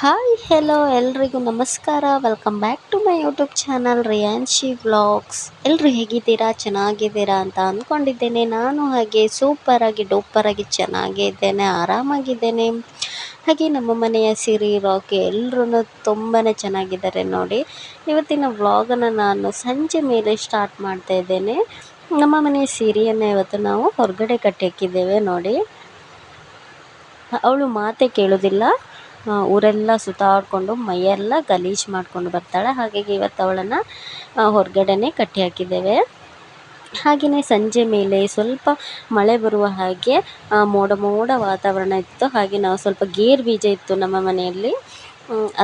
Hi hello ಎಲ್ರಿಗೂ ನಮಸ್ಕಾರ. Welcome back to my YouTube channel Riyanshi vlogs ಎಲ್ಲರೂ ಹೇಗಿದ್ದೀರಾ? ಚೆನ್ನಾಗಿದ್ದೀರಾ ಅಂತ ಅಂದ್ಕೊಂಡಿದ್ದೇನೆ ನಾನು ಹಾಗೆ ಸೂಪರಾಗಿ ಡೂಪರಾಗಿ ಚೆನ್ನಾಗಿದ್ದೇನೆ ಆರಾಮಾಗಿದ್ದೇನೆ. ಹಾಗೆ ನಮ್ಮ ಮನೆಯ ಸಿರಿ ರಾಕಿ ಎಲ್ಲರೂ ತುಂಬಾ ಚೆನ್ನಾಗಿದ್ದಾರೆ ನೋಡಿ. ಇವತ್ತಿನ ವ್ಲಾಗನ್ನು ನಾನು ಸಂಜೆ ಮೇಲೆ ಸ್ಟಾರ್ಟ್ ಮಾಡ್ತಾ ಇದ್ದೇನೆ. ನಮ್ಮ ಮನೆಯ ಸಿರಿಯನ್ನು ಇವತ್ತು ನಾವು ಹೊರಗಡೆ ಕಟ್ಟಿ ಹಾಕಿದ್ದೇವೆ ನೋಡಿ. ಅವಳು ಮಾತೇ ಕೇಳೋದಿಲ್ಲ. ಊರೆಲ್ಲ ಸುತ್ತಾಡಿಕೊಂಡು ಮೈಯೆಲ್ಲ ಗಲೀಜು ಮಾಡ್ಕೊಂಡು ಬರ್ತಾಳೆ. ಹಾಗಾಗಿ ಇವತ್ತು ಅವಳನ್ನು ಹೊರಗಡೆನೆ ಕಟ್ಟಿ ಹಾಕಿದ್ದೇವೆ. ಹಾಗೆಯೇ ಸಂಜೆ ಮೇಲೆ ಸ್ವಲ್ಪ ಮಳೆ ಬರುವ ಹಾಗೆ ಮೋಡ ಮೋಡ ವಾತಾವರಣ ಇತ್ತು. ಹಾಗೆ ನಾವು ಸ್ವಲ್ಪ ಗೇರು ಬೀಜ ಇತ್ತು ನಮ್ಮ ಮನೆಯಲ್ಲಿ.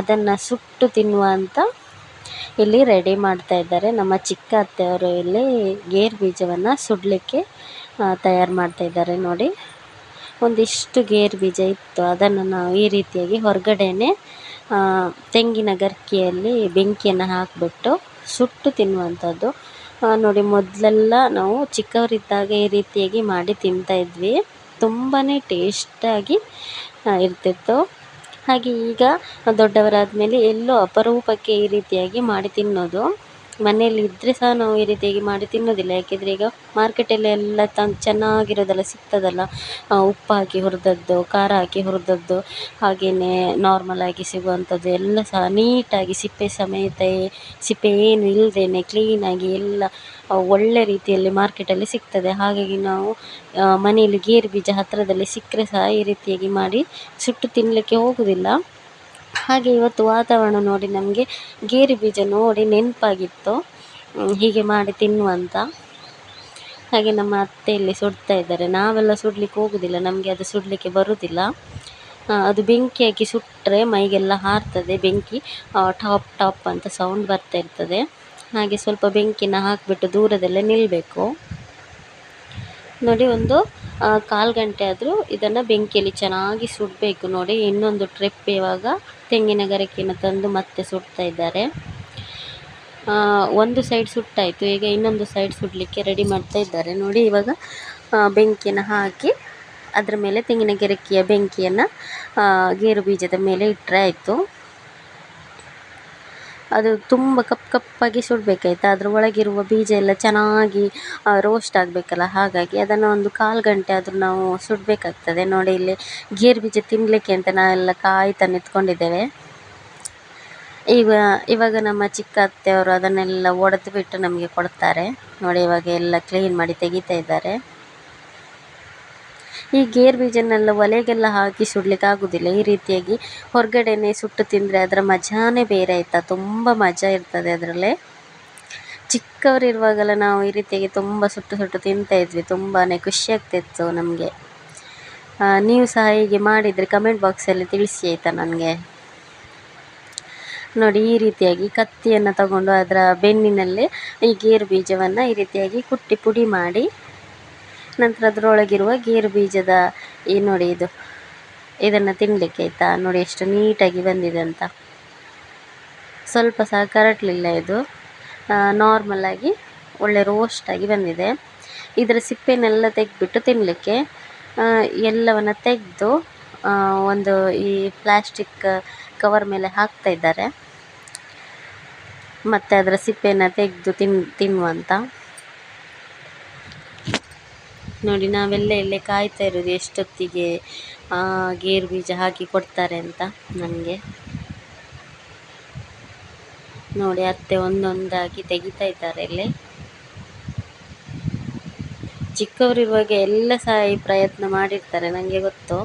ಅದನ್ನು ಸುಟ್ಟು ತಿನ್ನುವ ಅಂತ ಇಲ್ಲಿ ರೆಡಿ ಮಾಡ್ತಾ ಇದ್ದಾರೆ. ನಮ್ಮ ಚಿಕ್ಕ ಅತ್ತೆಯವರು ಇಲ್ಲಿ ಗೇರು ಬೀಜವನ್ನು ಸುಡಲಿಕ್ಕೆ ತಯಾರು ಮಾಡ್ತಾ ಇದ್ದಾರೆ ನೋಡಿ. ಒಂದಿಷ್ಟು ಗೇರು ಬೀಜ ಇತ್ತು. ಅದನ್ನು ನಾವು ಈ ರೀತಿಯಾಗಿ ಹೊರಗಡೆನೇ ತೆಂಗಿನ ಗರಿಕೆಯಲ್ಲಿ ಬೆಂಕಿಯನ್ನು ಹಾಕಿಬಿಟ್ಟು ಸುಟ್ಟು ತಿನ್ನುವಂಥದ್ದು. ನೋಡಿ, ಮೊದಲೆಲ್ಲ ನಾವು ಚಿಕ್ಕವರಿದ್ದಾಗ ಈ ರೀತಿಯಾಗಿ ಮಾಡಿ ತಿಂತಾ ಇದ್ವಿ. ತುಂಬಾ ಟೇಸ್ಟಾಗಿ ಇರ್ತಿತ್ತು. ಹಾಗೆ ಈಗ ದೊಡ್ಡವರಾದ ಮೇಲೆ ಎಲ್ಲೋ ಅಪರೂಪಕ್ಕೆ ಈ ರೀತಿಯಾಗಿ ಮಾಡಿ ತಿನ್ನೋದು. ಮನೆಯಲ್ಲಿ ಇದ್ದರೆ ಸಹ ನಾವು ಈ ರೀತಿಯಾಗಿ ಮಾಡಿ ತಿನ್ನೋದಿಲ್ಲ. ಯಾಕೆಂದರೆ ಈಗ ಮಾರ್ಕೆಟಲ್ಲಿ ಎಲ್ಲ ತಂದು ಚೆನ್ನಾಗಿರೋದೆಲ್ಲ ಸಿಗ್ತದಲ್ಲ. ಉಪ್ಪು ಹಾಕಿ ಹುರಿದದ್ದು, ಖಾರ ಹಾಕಿ ಹುರಿದದ್ದು ಹಾಗೆಯೇ ನಾರ್ಮಲಾಗಿ ಸಿಗುವಂಥದ್ದು ಎಲ್ಲ ಸಹ ನೀಟಾಗಿ ಸಿಪ್ಪೆ ಸಮೇತ ಸಿಪ್ಪೆ ಏನು ಇಲ್ಲದೇನೆ ಕ್ಲೀನಾಗಿ ಎಲ್ಲ ಒಳ್ಳೆ ರೀತಿಯಲ್ಲಿ ಮಾರ್ಕೆಟಲ್ಲಿ ಸಿಗ್ತದೆ. ಹಾಗಾಗಿ ನಾವು ಮನೆಯಲ್ಲಿ ಗೇರು ಬೀಜ ಹತ್ತಿರದಲ್ಲಿ ಸಿಕ್ಕರೆ ಸಹ ಈ ರೀತಿಯಾಗಿ ಮಾಡಿ ಸುಟ್ಟು ತಿನ್ನಲಿಕ್ಕೆ ಹೋಗುವುದಿಲ್ಲ ಹಾಗೆ ಇವತ್ತು ವಾತಾವರಣ ನೋಡಿ ನಮಗೆ ಗೇರು ಬೀಜ ನೋಡಿ ನೆನಪಾಗಿತ್ತು. ಹೀಗೆ ಮಾಡಿ ತಿನ್ನುವಂತ ಹಾಗೆ ನಮ್ಮ ಅತ್ತೆ ಇಲ್ಲಿ ಸುಡ್ತಾ ಇದ್ದಾರೆ. ನಾವೆಲ್ಲ ಸುಡ್ಲಿಕ್ಕೆ ಹೋಗುದಿಲ್ಲ. ನಮಗೆ ಅದು ಸುಡಲಿಕ್ಕೆ ಬರುವುದಿಲ್ಲ ಅದು ಬೆಂಕಿ ಹಾಕಿ ಸುಟ್ಟರೆ ಮೈಗೆಲ್ಲ ಹಾರ್ತದೆ. ಬೆಂಕಿ ಟಾಪ್ ಟಾಪ್ ಅಂತ ಸೌಂಡ್ ಬರ್ತಾ ಇರ್ತದೆ. ಹಾಗೆ ಸ್ವಲ್ಪ ಬೆಂಕಿನ ಹಾಕಿಬಿಟ್ಟು ದೂರದಲ್ಲೇ ನಿಲ್ಲಬೇಕು ನೋಡಿ ಒಂದು ಕಾಲು ಗಂಟೆ ಆದರೂ ಇದನ್ನು ಬೆಂಕಿಯಲ್ಲಿ ಚೆನ್ನಾಗಿ ಸುಡಬೇಕು. ನೋಡಿ, ಇನ್ನೊಂದು ಟ್ರಿಪ್ ಇವಾಗ ತೆಂಗಿನ ಗರಿಕೆಯನ್ನು ತಂದು ಮತ್ತೆ ಸುಡ್ತಾ ಇದ್ದಾರೆ. ಒಂದು ಸೈಡ್ ಸುಟ್ಟಾಯಿತು. ಈಗ ಇನ್ನೊಂದು ಸೈಡ್ ಸುಡಲಿಕ್ಕೆ ರೆಡಿ ಮಾಡ್ತಾ ಇದ್ದಾರೆ. ನೋಡಿ, ಇವಾಗ ಬೆಂಕಿಯನ್ನು ಹಾಕಿ ಅದರ ಮೇಲೆ ತೆಂಗಿನ ಗೆರಕಿಯ ಬೆಂಕಿಯನ್ನು ಗೇರು ಬೀಜದ ಮೇಲೆ ಇಟ್ಟರೆ ಆಯಿತು. ಅದು ತುಂಬ ಕಪ್ಪು ಕಪ್ಪಾಗಿ ಸುಡಬೇಕಾಯ್ತಾ. ಅದ್ರ ಒಳಗಿರುವ ಬೀಜ ಎಲ್ಲ ಚೆನ್ನಾಗಿ ರೋಸ್ಟ್ ಆಗಬೇಕಲ್ಲ, ಹಾಗಾಗಿ ಅದನ್ನು ಒಂದು ಕಾಲು ಗಂಟೆ ಆದರೂ ನಾವು ಸುಡಬೇಕಾಗ್ತದೆ. ನೋಡಿ, ಇಲ್ಲಿ ಗೇರು ಬೀಜ ತಿನ್ನಲಿಕ್ಕೆ ಅಂತ ನಾವೆಲ್ಲ ಕಾಯ್ತಾ ನಿಂತ್ಕೊಂಡಿದ್ದೇವೆ ಈಗ, ಇವಾಗ ನಮ್ಮ ಚಿಕ್ಕ ಅತ್ತೆಯವರು ಅದನ್ನೆಲ್ಲ ಒಡೆದು ಬಿಟ್ಟು ನಮಗೆ ಕೊಡ್ತಾರೆ. ನೋಡಿ, ಇವಾಗ ಎಲ್ಲ ಕ್ಲೀನ್ ಮಾಡಿ ತೆಗಿತಾ ಇದ್ದಾರೆ. ಈ ಗೇರು ಬೀಜನೆಲ್ಲ ಒಲೆಗೆಲ್ಲ ಹಾಕಿ ಸುಡ್ಲಿಕ್ಕೆ ಆಗುವುದಿಲ್ಲ ಈ ರೀತಿಯಾಗಿ ಹೊರಗಡೆನೆ ಸುಟ್ಟು ತಿಂದರೆ ಅದರ ಮಜಾನೇ ಬೇರೆ ಆಯಿತಾ ತುಂಬ ಮಜಾ ಇರ್ತದೆ ಅದರಲ್ಲೇ. ಚಿಕ್ಕವರಿರುವಾಗೆಲ್ಲ ನಾವು ಈ ರೀತಿಯಾಗಿ ತುಂಬ ಸುಟ್ಟು ಸುಟ್ಟು ತಿಂತಾ ಇದ್ವಿ. ತುಂಬಾ ಖುಷಿ ಆಗ್ತಿತ್ತು ನಮಗೆ. ನೀವು ಸಹ ಹೀಗೆ ಮಾಡಿದರೆ ಕಮೆಂಟ್ ಬಾಕ್ಸಲ್ಲಿ ತಿಳಿಸಿ ಆಯಿತಾ ನನಗೆ? ನೋಡಿ, ಈ ರೀತಿಯಾಗಿ ಕತ್ತಿಯನ್ನು ತಗೊಂಡು ಅದರ ಬೆನ್ನಿನಲ್ಲಿ ಈ ಗೇರು ಬೀಜವನ್ನು ಈ ರೀತಿಯಾಗಿ ಕುಟ್ಟಿ ಪುಡಿ ಮಾಡಿ ನಂತರ ಅದರೊಳಗಿರುವ ಗೇರು ಬೀಜದ ಈ ನೋಡಿ ಇದು. ಇದನ್ನು ತಿನ್ನಲಿಕ್ಕೆ ಆಯಿತಾ? ನೋಡಿ ಎಷ್ಟು ನೀಟಾಗಿ ಬಂದಿದೆ ಅಂತ. ಸ್ವಲ್ಪ ಸಹ ಕರಟಲಿಲ್ಲ ಇದು. ನಾರ್ಮಲಾಗಿ ಒಳ್ಳೆ ರೋಸ್ಟಾಗಿ ಬಂದಿದೆ. ಇದರ ಸಿಪ್ಪೆನೆಲ್ಲ ತೆಗೆದ್ಬಿಟ್ಟು ತಿನ್ನಲಿಕ್ಕೆ ಎಲ್ಲವನ್ನು ತೆಗೆದು ಒಂದು ಈ ಪ್ಲಾಸ್ಟಿಕ್ ಕವರ್ ಮೇಲೆ ಹಾಕ್ತಾ ಇದ್ದಾರೆ. ಮತ್ತು ಅದರ ಸಿಪ್ಪೆನ ತೆಗೆದು ತಿನ್, ತಿನ್ನುವಂತ. ನೋಡಿ ನಾವೆಲ್ಲ ಇಲ್ಲೇ ಕಾಯ್ತಾ ಇರೋದು ಎಷ್ಟೊತ್ತಿಗೆ ಗೇರು ಬೀಜ ಹಾಕಿ ಕೊಡ್ತಾರೆ ಅಂತ ನನಗೆ. ನೋಡಿ ಅತ್ತೆ ಒಂದೊಂದಾಗಿ ತೆಗಿತಾ ಇದ್ದಾರೆ ಇಲ್ಲಿ. ಚಿಕ್ಕವರಿರುವಾಗ ಎಲ್ಲ ಸಹ ಈ ಪ್ರಯತ್ನ ಮಾಡಿರ್ತಾರೆ ನನಗೆ ಗೊತ್ತು.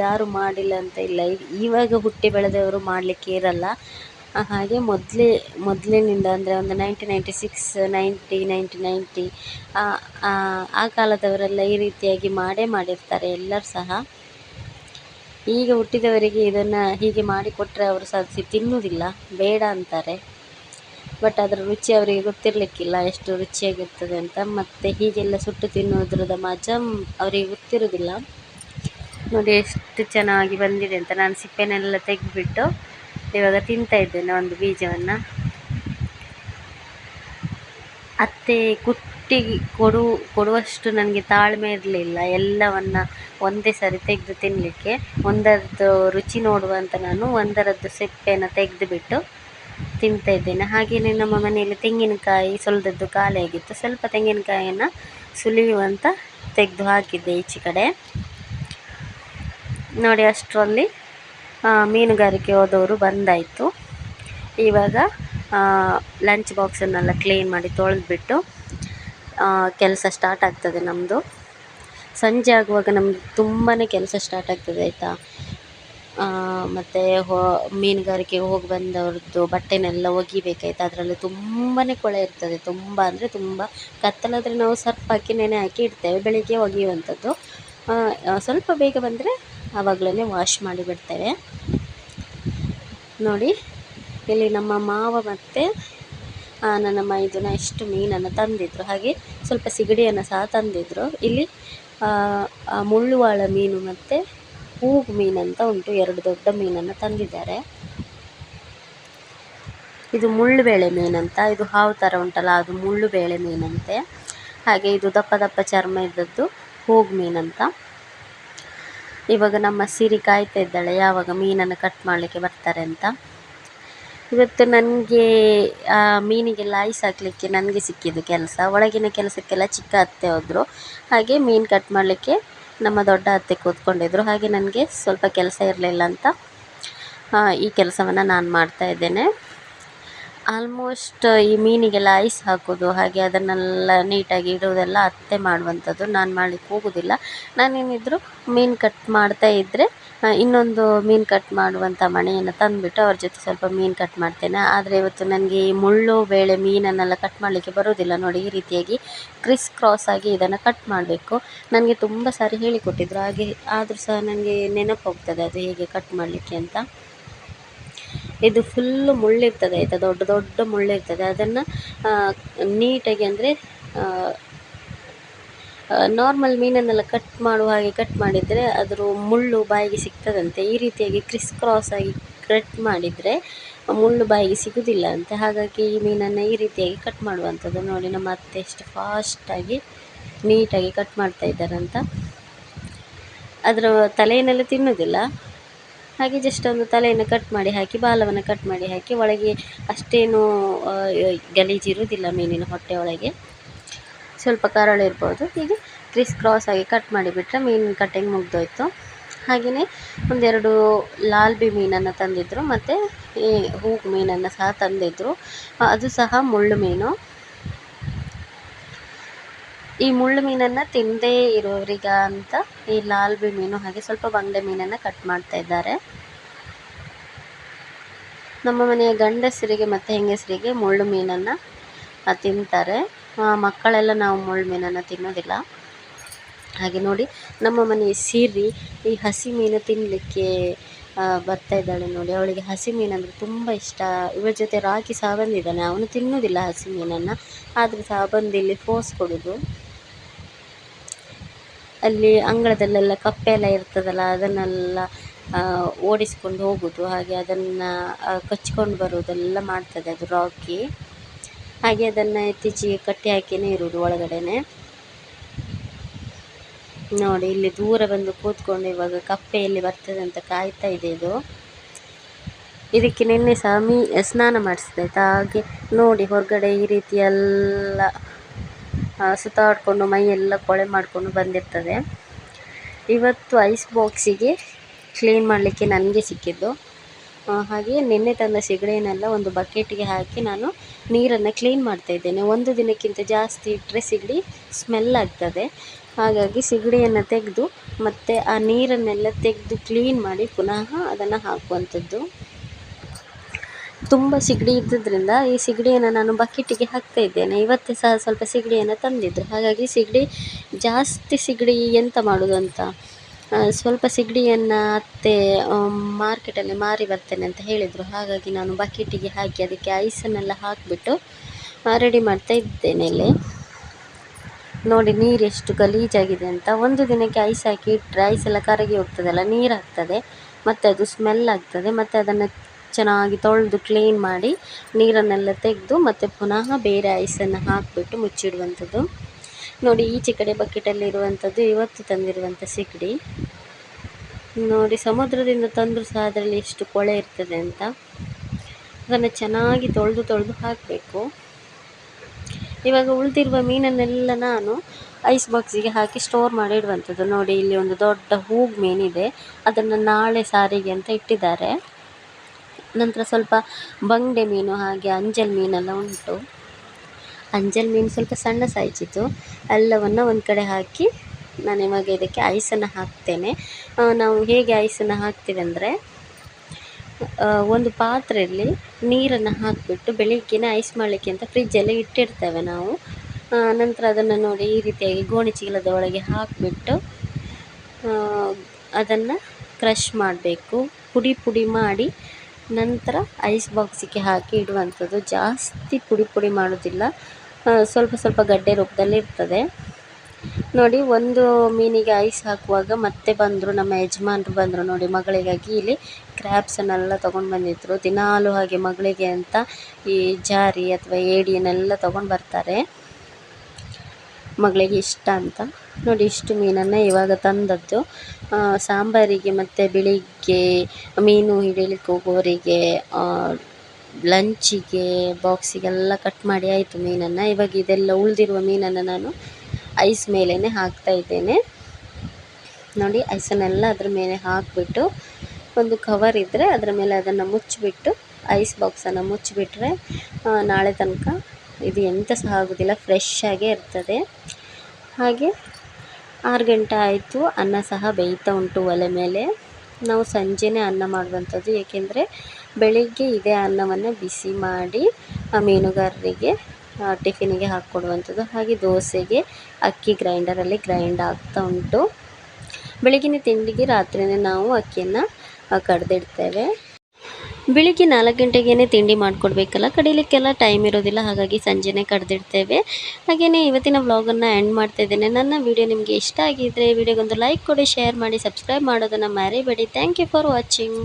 ಯಾರು ಮಾಡಿಲ್ಲ ಅಂತ ಇಲ್ಲ. ಇವಾಗ ಹುಟ್ಟಿ ಬೆಳೆದವರು ಮಾಡಲಿಕ್ಕೆ ಇರಲ್ಲ. ಹಾಗೆ ಮೊದಲೇ, ಮೊದಲಿನಿಂದ ಅಂದರೆ ಒಂದು nineteen ninety six ninety ninety ninety ಆ ಕಾಲದವರೆಲ್ಲ ಈ ರೀತಿಯಾಗಿ ಮಾಡೇ ಮಾಡಿರ್ತಾರೆ, ಎಲ್ಲರೂ ಸಹ. ಈಗ ಹುಟ್ಟಿದವರಿಗೆ ಇದನ್ನು ಹೀಗೆ ಮಾಡಿಕೊಟ್ಟರೆ ಅವರು ಸಹ ತಿನ್ನುವುದಿಲ್ಲ, ಬೇಡ ಅಂತಾರೆ. ಬಟ್ ಅದರ ರುಚಿ ಅವರಿಗೆ ಗೊತ್ತಿರಲಿಕ್ಕಿಲ್ಲ, ಎಷ್ಟು ರುಚಿಯಾಗಿರ್ತದೆ ಅಂತ. ಮತ್ತು ಹೀಗೆಲ್ಲ ಸುಟ್ಟು ತಿನ್ನುವುದ್ರದ ಮಜಾ ಅವರಿಗೆ ಗೊತ್ತಿರುವುದಿಲ್ಲ. ನೋಡಿ, ಎಷ್ಟು ಚೆನ್ನಾಗಿ ಬಂದಿದೆ ಅಂತ ನಾನು ಸಿಪ್ಪೆನೆಲ್ಲ ತೆಗೆದುಬಿಟ್ಟು ಇವಾಗ ತಿಂತಾ ಇದ್ದೇನೆ ಒಂದು ಬೀಜವನ್ನು. ಅತ್ತೆ ಕುಟ್ಟಿ ಕೊಡು, ಕೊಡುವಷ್ಟು ನನಗೆ ತಾಳ್ಮೆ ಇರಲಿಲ್ಲ. ಎಲ್ಲವನ್ನು ಒಂದೇ ಸರಿ ತೆಗೆದು ತಿನ್ನಲಿಕ್ಕೆ ಒಂದರದ್ದು ರುಚಿ ನೋಡುವಂತ ನಾನು ಒಂದರದ್ದು ಸಿಪ್ಪೆನ ತೆಗೆದುಬಿಟ್ಟು ತಿಂತಾ ಇದ್ದೇನೆ. ಹಾಗೆಯೇ ನಮ್ಮ ಮನೆಯಲ್ಲಿ ತೆಂಗಿನಕಾಯಿ ಸುಲಿದದ್ದು ಖಾಲಿ ಆಗಿತ್ತು. ಸ್ವಲ್ಪ ತೆಂಗಿನಕಾಯಿಯನ್ನು ಸುಲಿಯುವಂತ ತೆಗೆದು ಹಾಕಿದ್ದೆ ಈಚೆ ಕಡೆ. ನೋಡಿ ಅಷ್ಟರಲ್ಲಿ ಮೀನುಗಾರಿಕೆ ಹೋದವರು ಬಂದಾಯಿತು. ಇವಾಗ ಲಂಚ್ ಬಾಕ್ಸನ್ನೆಲ್ಲ ಕ್ಲೀನ್ ಮಾಡಿ ತೊಳೆದ್ಬಿಟ್ಟು ಕೆಲಸ ಸ್ಟಾರ್ಟ್ ಆಗ್ತದೆ ನಮ್ಮದು ಸಂಜೆ ಆಗುವಾಗ ನಮ್ಗೆ ತುಂಬಾ ಕೆಲಸ ಸ್ಟಾರ್ಟ್ ಆಗ್ತದೆ ಆಯಿತಾ? ಮತ್ತು ಹೋ ಮೀನುಗಾರಿಕೆಗೆ ಹೋಗಿ ಬಂದವ್ರದ್ದು ಬಟ್ಟೆನೆಲ್ಲ ಒಗಿಬೇಕಾಯ್ತು. ಅದರಲ್ಲಿ ತುಂಬಾ ಕೊಳೆ ಇರ್ತದೆ. ತುಂಬ ಅಂದರೆ ತುಂಬ. ಕತ್ತಲಾದರೆ ನಾವು ಸರ್ಪ್ ಹಾಕಿ ನೆನೆ ಹಾಕಿ ಇಡ್ತೇವೆ. ಬೆಳಿಗ್ಗೆ ಒಗೆಯುವಂಥದ್ದು. ಸ್ವಲ್ಪ ಬೇಗ ಬಂದರೆ ಆವಾಗಲೇ ವಾಶ್ ಮಾಡಿಬಿಡ್ತೇವೆ ನೋಡಿ, ಇಲ್ಲಿ ನಮ್ಮ ಮಾವ ಮತ್ತು ನನ್ನ ಮೈದುನ ಎಷ್ಟು ಮೀನನ್ನು ತಂದಿದ್ದರು ಹಾಗೆ ಸ್ವಲ್ಪ ಸಿಗಡಿಯನ್ನು ಸಹ ತಂದಿದ್ದರು ಇಲ್ಲಿ ಮುಳ್ಳುವಾಳ ಮೀನು ಮತ್ತು ಹೂಗು ಮೀನಂತ ಉಂಟು. ಎರಡು ದೊಡ್ಡ ಮೀನನ್ನು ತಂದಿದ್ದಾರೆ. ಇದು ಮುಳ್ಳುಬೇಳೆ ಮೀನಂತ. ಇದು ಹಾವು ಥರ ಉಂಟಲ್ಲ, ಅದು ಮುಳ್ಳುಬೇಳೆ ಮೀನಂತೆ. ಹಾಗೆ ಇದು ದಪ್ಪ ದಪ್ಪ ಚರ್ಮ ಇದ್ದದ್ದು ಹೂಗು ಮೀನಂತ. ಇವಾಗ ನಮ್ಮ ಸಿರಿ ಕಾಯ್ತಾ ಇದ್ದಾಳೆ. ಯಾವಾಗ ಮೀನನ್ನು ಕಟ್ ಮಾಡಲಿಕ್ಕೆ ಬರ್ತಾರೆ ಅಂತ. ಇವತ್ತು ನನಗೆ ಮೀನಿಗೆಲ್ಲ ಐಸ್ ಹಾಕಲಿಕ್ಕೆ ನನಗೆ ಸಿಕ್ಕಿದ್ದು ಕೆಲಸ. ಒಳಗಿನ ಕೆಲಸಕ್ಕೆಲ್ಲ ಚಿಕ್ಕ ಅತ್ತೆ ಹೋದರು. ಹಾಗೆ ಮೀನು ಕಟ್ ಮಾಡಲಿಕ್ಕೆ ನಮ್ಮ ದೊಡ್ಡ ಅತ್ತೆ ಕೂತ್ಕೊಂಡಿದ್ರು. ಹಾಗೆ ನನಗೆ ಸ್ವಲ್ಪ ಕೆಲಸ ಇರಲಿಲ್ಲ ಅಂತ ಈ ಕೆಲಸವನ್ನು ನಾನು ಮಾಡ್ತಾ ಇದ್ದೇನೆ. ಆಲ್ಮೋಸ್ಟ್ ಈ ಮೀನಿಗೆಲ್ಲ ಐಸ್ ಹಾಕೋದು, ಹಾಗೆ ಅದನ್ನೆಲ್ಲ ನೀಟಾಗಿ ಇಡುವುದೆಲ್ಲ ಅತ್ತೆ ಮಾಡುವಂಥದ್ದು. ನಾನು ಮಾಡಲಿಕ್ಕೆ ಹೋಗೋದಿಲ್ಲ. ನಾನೇನಿದ್ದರೂ ಮೀನು ಕಟ್ ಮಾಡ್ತಾ ಇದ್ದರೆ ಇನ್ನೊಂದು ಮೀನು ಕಟ್ ಮಾಡುವಂಥ ಮಣೆಯನ್ನು ತಂದುಬಿಟ್ಟು ಅವ್ರ ಜೊತೆ ಸ್ವಲ್ಪ ಮೀನು ಕಟ್ ಮಾಡ್ತೇನೆ. ಆದರೆ ಇವತ್ತು ನನಗೆ ಈ ಮುಳ್ಳು, ಬೇಳೆ, ಮೀನನ್ನೆಲ್ಲ ಕಟ್ ಮಾಡಲಿಕ್ಕೆ ಬರೋದಿಲ್ಲ. ನೋಡಿ, ಈ ರೀತಿಯಾಗಿ ಕ್ರಿಸ್ ಕ್ರಾಸ್ ಆಗಿ ಇದನ್ನು ಕಟ್ ಮಾಡಬೇಕು. ನನಗೆ ತುಂಬ ಸಾರಿ ಹೇಳಿಕೊಟ್ಟಿದ್ರು. ಹಾಗೆ ಆದರೂ ಸಹ ನನಗೆ ನೆನಪು ಹೋಗ್ತದೆ ಅದು ಹೇಗೆ ಕಟ್ ಮಾಡಲಿಕ್ಕೆ ಅಂತ. ಇದು ಫುಲ್ಲು ಮುಳ್ಳಿರ್ತದೆ, ಆಯಿತಾ? ದೊಡ್ಡ ದೊಡ್ಡ ಮುಳ್ಳಿರ್ತದೆ. ಅದನ್ನು ನೀಟಾಗಿ ಅಂದರೆ ನಾರ್ಮಲ್ ಮೀನನ್ನೆಲ್ಲ ಕಟ್ ಮಾಡುವ ಹಾಗೆ ಕಟ್ ಮಾಡಿದರೆ ಅದರ ಮುಳ್ಳು ಬಾಯಿಗೆ ಸಿಗ್ತದಂತೆ. ಈ ರೀತಿಯಾಗಿ ಕ್ರಿಸ್ ಕ್ರಾಸ್ ಆಗಿ ಕಟ್ ಮಾಡಿದರೆ ಮುಳ್ಳು ಬಾಯಿಗೆ ಸಿಗುವುದಿಲ್ಲ ಅಂತೆ. ಹಾಗಾಗಿ ಈ ಮೀನನ್ನು ಈ ರೀತಿಯಾಗಿ ಕಟ್ ಮಾಡುವಂಥದ್ದು ನೋಡಿ ನಮ್ಮ ಅತ್ತೆ ಎಷ್ಟು ಫಾಸ್ಟಾಗಿ ನೀಟಾಗಿ ಕಟ್ ಮಾಡ್ತಾ ಇದ್ದಾರಂತ. ಅದರ ತಲೆಯನ್ನೆಲ್ಲ ತಿನ್ನೋದಿಲ್ಲ. ಹಾಗೆ ಜಸ್ಟ್ ಒಂದು ತಲೆಯನ್ನು ಕಟ್ ಮಾಡಿ ಹಾಕಿ, ಬಾಲವನ್ನು ಕಟ್ ಮಾಡಿ ಹಾಕಿ, ಒಳಗೆ ಅಷ್ಟೇನು ಗಲೀಜಿರುವುದಿಲ್ಲ ಮೀನಿನ ಹೊಟ್ಟೆ ಒಳಗೆ. ಸ್ವಲ್ಪ ಕರಳು ಇರ್ಬೋದು. ಹೀಗೆ ಕ್ರಿಸ್ ಕ್ರಾಸ್ ಆಗಿ ಕಟ್ ಮಾಡಿಬಿಟ್ರೆ ಮೀನಿನ ಕಟ್ಟಿಂಗ್ ಮುಗ್ದೋಯ್ತು. ಹಾಗೆಯೇ ಒಂದೆರಡು ಲಾಲ್ಬಿ ಮೀನನ್ನು ತಂದಿದ್ದರು ಮತ್ತು ಈ ಹೂಗು ಮೀನನ್ನು ಸಹ ತಂದಿದ್ದರು ಅದು ಸಹ ಮುಳ್ಳು ಮೀನು. ಈ ಮುಳ್ಳು ಮೀನನ್ನು ತಿನ್ನದೇ ಇರೋರಿಗೆ ಅಂತ ಈ ಲಾಲ್ ಬಿ ಮೀನು ಹಾಗೆ ಸ್ವಲ್ಪ ಬಂಗಡೆ ಮೀನನ್ನು ಕಟ್ ಮಾಡ್ತಾ ಇದ್ದಾರೆ. ನಮ್ಮ ಮನೆಯ ಗಂಡಸರಿಗೆ ಮತ್ತು ಹೆಂಗಸರಿಗೆ ಮುಳ್ಳು ಮೀನನ್ನು ತಿಂತಾರೆ. ಮಕ್ಕಳೆಲ್ಲ ನಾವು ಮುಳ್ಳು ಮೀನನ್ನು ತಿನ್ನೋದಿಲ್ಲ. ಹಾಗೆ ನೋಡಿ, ನಮ್ಮ ಮನೆಯ ಸಿರಿ ಈ ಹಸಿ ಮೀನು ತಿನ್ನಲಿಕ್ಕೆ ಬರ್ತಾ ಇದ್ದಾಳೆ ನೋಡಿ. ಅವಳಿಗೆ ಹಸಿ ಮೀನಂದರೆ ತುಂಬ ಇಷ್ಟ. ಇವಳ ಜೊತೆ ರಾಕಿ ಸಹ ಬಂದಿದ್ದಾನೆ ಅವನು ತಿನ್ನೋದಿಲ್ಲ ಹಸಿ ಮೀನನ್ನು. ಆದರೆ ಸಹ ಬಂದು ಇಲ್ಲಿ ಫೋರ್ಸ್ ಕೊಡೋದು. ಅಲ್ಲಿ ಅಂಗಳದಲ್ಲೆಲ್ಲ ಕಪ್ಪೆ ಎಲ್ಲ ಇರ್ತದಲ್ಲ, ಅದನ್ನೆಲ್ಲ ಓಡಿಸ್ಕೊಂಡು ಹೋಗುವುದು ಹಾಗೆ ಅದನ್ನು ಕಚ್ಕೊಂಡು ಬರೋದೆಲ್ಲ ಮಾಡ್ತದೆ ಅದು ರಾಕಿ. ಹಾಗೆ ಅದನ್ನು ಇತ್ತೀಚೆಗೆ ಕಟ್ಟಿ ಹಾಕಿನೇ ಇರುವುದು ಒಳಗಡೆನೆ. ನೋಡಿ, ಇಲ್ಲಿ ದೂರ ಬಂದು ಕೂತ್ಕೊಂಡು ಇವಾಗ ಕಪ್ಪೆ ಎಲ್ಲಿ ಬರ್ತದೆ ಅಂತ ಕಾಯ್ತಾ ಇದೆ ಇದು. ಇದಕ್ಕೆ ನಿನ್ನೆ ಸಹ ಮೀ ಸ್ನಾನ ಮಾಡಿಸಿದೆ. ಹಾಗೆ ನೋಡಿ, ಹೊರಗಡೆ ಈ ರೀತಿ ಎಲ್ಲ ಸುತ್ತಾಡಿಕೊಂಡು ಮೈಯೆಲ್ಲ ಕೊಳೆ ಮಾಡಿಕೊಂಡು ಬಂದಿರ್ತದೆ. ಇವತ್ತು ಐಸ್ ಬಾಕ್ಸಿಗೆ ಕ್ಲೀನ್ ಮಾಡಲಿಕ್ಕೆ ನನಗೆ ಸಿಕ್ಕಿದ್ದು. ಹಾಗೆ ನಿನ್ನೆ ತಂದ ಸಿಗಡಿಯನ್ನೆಲ್ಲ ಒಂದು ಬಕೆಟಿಗೆ ಹಾಕಿ ನಾನು ನೀರನ್ನು ಕ್ಲೀನ್ ಮಾಡ್ತಾ ಇದ್ದೇನೆ. ಒಂದು ದಿನಕ್ಕಿಂತ ಜಾಸ್ತಿ ಇಟ್ಟರೆ ಸಿಗಡಿ ಸ್ಮೆಲ್ ಆಗ್ತದೆ. ಹಾಗಾಗಿ ಸಿಗಡಿಯನ್ನು ತೆಗೆದು ಮತ್ತು ಆ ನೀರನ್ನೆಲ್ಲ ತೆಗೆದು ಕ್ಲೀನ್ ಮಾಡಿ ಪುನಃ ಅದನ್ನು ಹಾಕುವಂಥದ್ದು. ತುಂಬ ಸಿಗಡಿ ಇದ್ದಿದ್ದರಿಂದ ಈ ಸಿಗಡಿಯನ್ನು ನಾನು ಬಕೆಟಿಗೆ ಹಾಕ್ತಾ ಇದ್ದೇನೆ. ಇವತ್ತೇ ಸಹ ಸ್ವಲ್ಪ ಸಿಗಡಿಯನ್ನು ತಂದಿದ್ದರು ಹಾಗಾಗಿ ಸಿಗಡಿ ಜಾಸ್ತಿ ಸಿಗಡಿ ಎಂತ ಮಾಡೋದು ಅಂತ? ಸ್ವಲ್ಪ ಸಿಗಡಿಯನ್ನು ಅತ್ತೆ ಮಾರ್ಕೆಟಲ್ಲಿ ಮಾರಿ ಬರ್ತೇನೆ ಅಂತ ಹೇಳಿದರು. ಹಾಗಾಗಿ ನಾನು ಬಕೆಟಿಗೆ ಹಾಕಿ ಅದಕ್ಕೆ ಐಸನ್ನೆಲ್ಲ ಹಾಕಿಬಿಟ್ಟು ರೆಡಿ ಮಾಡ್ತಾ ಇದ್ದೇನೆ ಇಲ್ಲಿ. ನೋಡಿ, ನೀರು ಎಷ್ಟು ಗಲೀಜಾಗಿದೆ ಅಂತ. ಒಂದು ದಿನಕ್ಕೆ ಐಸ್ ಹಾಕಿ ಇಟ್ಟರೆ ಐಸ್ ಎಲ್ಲ ಕರಗಿ ಹೋಗ್ತದಲ್ಲ? ನೀರು ಹಾಕ್ತದೆ ಮತ್ತು ಅದು ಸ್ಮೆಲ್ ಆಗ್ತದೆ, ಮತ್ತು ಅದನ್ನು ಚೆನ್ನಾಗಿ ತೊಳೆದು ಕ್ಲೀನ್ ಮಾಡಿ ನೀರನ್ನೆಲ್ಲ ತೆಗೆದು ಮತ್ತು ಪುನಃ ಬೇರೆ ಐಸನ್ನು ಹಾಕಿಬಿಟ್ಟು ಮುಚ್ಚಿಡುವಂಥದ್ದು. ನೋಡಿ ಈಚೆ ಕಡೆ ಬಕೆಟಲ್ಲಿರುವಂಥದ್ದು ಇವತ್ತು ತಂದಿರುವಂಥ ಸಿಗಡಿ. ನೋಡಿ, ಸಮುದ್ರದಿಂದ ತಂದರೂ ಸಹ ಅದರಲ್ಲಿ ಎಷ್ಟು ಕೊಳೆ ಇರ್ತದೆ ಅಂತ. ಅದನ್ನು ಚೆನ್ನಾಗಿ ತೊಳೆದು ತೊಳೆದು ಹಾಕಬೇಕು. ಇವಾಗ ಉಳಿದಿರುವ ಮೀನನ್ನೆಲ್ಲ ನಾನು ಐಸ್ ಬಾಕ್ಸಿಗೆ ಹಾಕಿ ಸ್ಟೋರ್ ಮಾಡಿ ಇಡುವಂಥದ್ದು ನೋಡಿ, ಇಲ್ಲಿ ಒಂದು ದೊಡ್ಡ ಹೂಗು ಮೀನಿದೆ. ಅದನ್ನು ನಾಳೆ ಸಾರಿಗೆ ಅಂತ ಇಟ್ಟಿದ್ದಾರೆ. ನಂತರ ಸ್ವಲ್ಪ ಬಂಗಡೆ ಮೀನು ಹಾಗೆ ಅಂಜಲ್ ಮೀನೆಲ್ಲ ಉಂಟು. ಅಂಜಲ್ ಮೀನು ಸ್ವಲ್ಪ ಸಣ್ಣ ಸೈಜಿತ್ತು ಎಲ್ಲವನ್ನು ಒಂದು ಕಡೆ ಹಾಕಿ ನಾನು ಇವಾಗ ಇದಕ್ಕೆ ಐಸನ್ನು ಹಾಕ್ತೇನೆ. ನಾವು ಹೇಗೆ ಐಸನ್ನು ಹಾಕ್ತೀವಿ ಅಂದರೆ ಒಂದು ಪಾತ್ರೆಯಲ್ಲಿ ನೀರನ್ನು ಹಾಕಿಬಿಟ್ಟು ಬೆಳಿಗ್ಗೆನೇ ಐಸ್ ಮಾಡಲಿಕ್ಕೆ ಅಂತ ಫ್ರಿಜ್ಜಲ್ಲಿ ಇಟ್ಟಿರ್ತೇವೆ ನಾವು. ನಂತರ ಅದನ್ನು ನೋಡಿ ಈ ರೀತಿಯಾಗಿ ಗೋಣಿ ಚೀಲದ ಒಳಗೆ ಹಾಕಿಬಿಟ್ಟು ಅದನ್ನು ಕ್ರಷ್ ಮಾಡಬೇಕು. ಪುಡಿ ಪುಡಿ ಮಾಡಿ ನಂತರ ಐಸ್ ಬಾಕ್ಸಿಗೆ ಹಾಕಿ ಇಡುವಂಥದ್ದು ಜಾಸ್ತಿ ಪುಡಿ ಪುಡಿ ಮಾಡೋದಿಲ್ಲ. ಸ್ವಲ್ಪ ಸ್ವಲ್ಪ ಗಡ್ಡೆ ರೂಪದಲ್ಲಿ ಇರ್ತದೆ. ನೋಡಿ, ಒಂದು ಮೀನಿಗೆ ಐಸ್ ಹಾಕುವಾಗ ಮತ್ತೆ ಬಂದರು, ನಮ್ಮ ಯಜಮಾನ್ರು ಬಂದರು ನೋಡಿ, ಮಗಳಿಗಾಗಿ ಇಲ್ಲಿ ಕ್ರ್ಯಾಬ್ಸನ್ನೆಲ್ಲ ತೊಗೊಂಡು ಬಂದಿದ್ದರು ದಿನಾಲೂ ಹಾಗೆ ಮಗಳಿಗೆ ಅಂತ ಈ ಜಾರಿ ಅಥವಾ ಏಡಿಯನ್ನೆಲ್ಲ ತೊಗೊಂಡು ಬರ್ತಾರೆ. ಮಗಳಿಗೆ ಇಷ್ಟ ಅಂತ. ನೋಡಿ ಇಷ್ಟು ಮೀನನ್ನು ಇವಾಗ ತಂದದ್ದು. ಸಾಂಬಾರಿಗೆ ಮತ್ತು ಬೆಳಿಗ್ಗೆ ಮೀನು ಹಿಡಿಲಿಕ್ಕೆ ಹೋಗುವವರಿಗೆ ಲಂಚಿಗೆ, ಬಾಕ್ಸಿಗೆಲ್ಲ ಕಟ್ ಮಾಡಿ ಆಯಿತು ಮೀನನ್ನು. ಇವಾಗ ಇದೆಲ್ಲ ಉಳಿದಿರುವ ಮೀನನ್ನು ನಾನು ಐಸ್ ಮೇಲೇ ಹಾಕ್ತಾ ಇದ್ದೇನೆ. ನೋಡಿ ಐಸನ್ನೆಲ್ಲ ಅದ್ರ ಮೇಲೆ ಹಾಕಿಬಿಟ್ಟು ಒಂದು ಕವರ್ ಇದ್ದರೆ ಅದರ ಮೇಲೆ ಅದನ್ನು ಮುಚ್ಚಿಬಿಟ್ಟು, ಐಸ್ ಬಾಕ್ಸನ್ನು ಮುಚ್ಚಿಬಿಟ್ರೆ ನಾಳೆ ತನಕ ಇದು ಎಂತ ಸಹ ಆಗೋದಿಲ್ಲ ಫ್ರೆಶ್ ಆಗೇ ಇರ್ತದೆ. ಹಾಗೆ ಆರು ಗಂಟೆ ಆಯಿತು, ಅನ್ನ ಸಹ ಬೇಯ್ತಾ ಉಂಟು ಒಲೆ ಮೇಲೆ. ನಾವು ಸಂಜೆನೇ ಅನ್ನ ಮಾಡುವಂಥದ್ದು, ಏಕೆಂದರೆ ಬೆಳಿಗ್ಗೆ ಇದೇ ಅನ್ನವನ್ನು ಬಿಸಿ ಮಾಡಿ, ಆ ಮೀನುಗಾರರಿಗೆ ಟಿಫಿನಿಗೆ ಹಾಕ್ಕೊಡುವಂಥದ್ದು. ಹಾಗೆ ದೋಸೆಗೆ ಅಕ್ಕಿ ಗ್ರೈಂಡರಲ್ಲಿ ಗ್ರೈಂಡ್ ಆಗ್ತಾ ಉಂಟು. ಬೆಳಗಿನ ತಿಂಡಿಗೆ ರಾತ್ರಿಯೇ ನಾವು ಅಕ್ಕಿಯನ್ನು ಕಡ್ದಿಡ್ತೇವೆ. ಬೆಳಿಗ್ಗೆ ನಾಲ್ಕು ಗಂಟೆಗೇ ತಿಂಡಿ ಮಾಡಿಕೊಡ್ಬೇಕಲ್ಲ, ಕಡಿಲಿಕ್ಕೆಲ್ಲ ಟೈಮ್ ಇರೋದಿಲ್ಲ, ಹಾಗಾಗಿ ಸಂಜೆನೇ ಕಡ್ದಿಡ್ತೇವೆ. ಹಾಗೆಯೇ ಇವತ್ತಿನ ವ್ಲಾಗನ್ನು ಎಂಡ್ ಮಾಡ್ತಾ ಇದ್ದೇನೆ. ನನ್ನ ವಿಡಿಯೋ ನಿಮಗೆ ಇಷ್ಟ ಆಗಿದ್ದರೆ ವಿಡಿಯೋಗೊಂದು ಲೈಕ್ ಕೊಡಿ ಶೇರ್ ಮಾಡಿ ಸಬ್ಸ್ಕ್ರೈಬ್ ಮಾಡೋದನ್ನು ಮರಿಬೇಡಿ. Thank you for watching